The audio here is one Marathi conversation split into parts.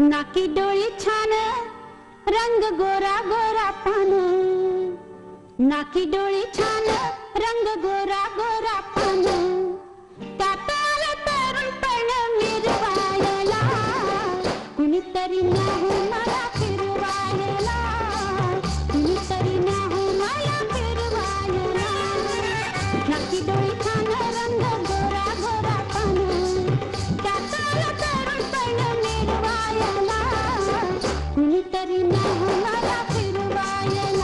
नाकी डोळे छान रंग गोरा गोरा पान. नाकी डोळे छान रंग गोरा गोरा पान. न हुआ या फिर वायल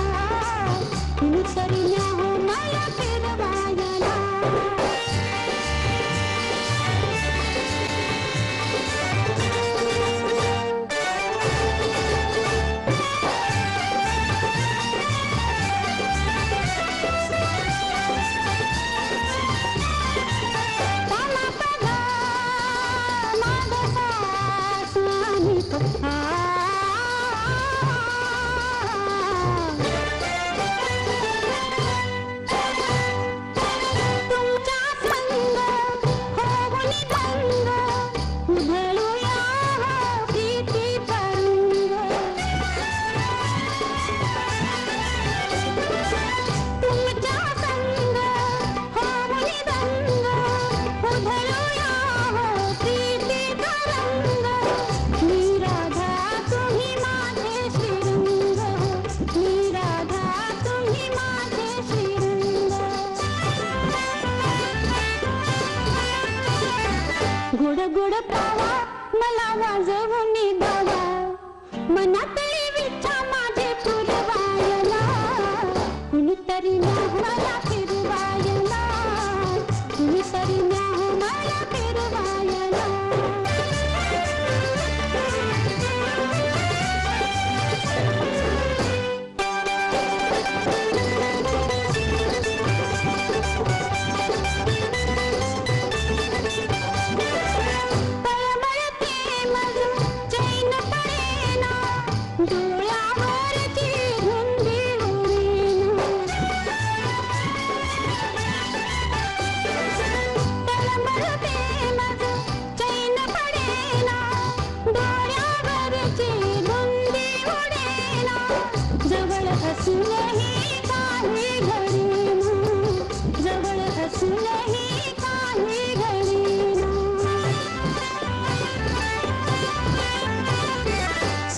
गुड प्रावा मला वाजवून धावा मनात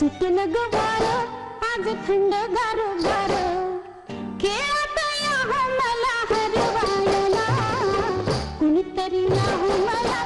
सुटे गवार आज थंड गार गार. खेळत या मला हरवायला कुणीतरी लावू मला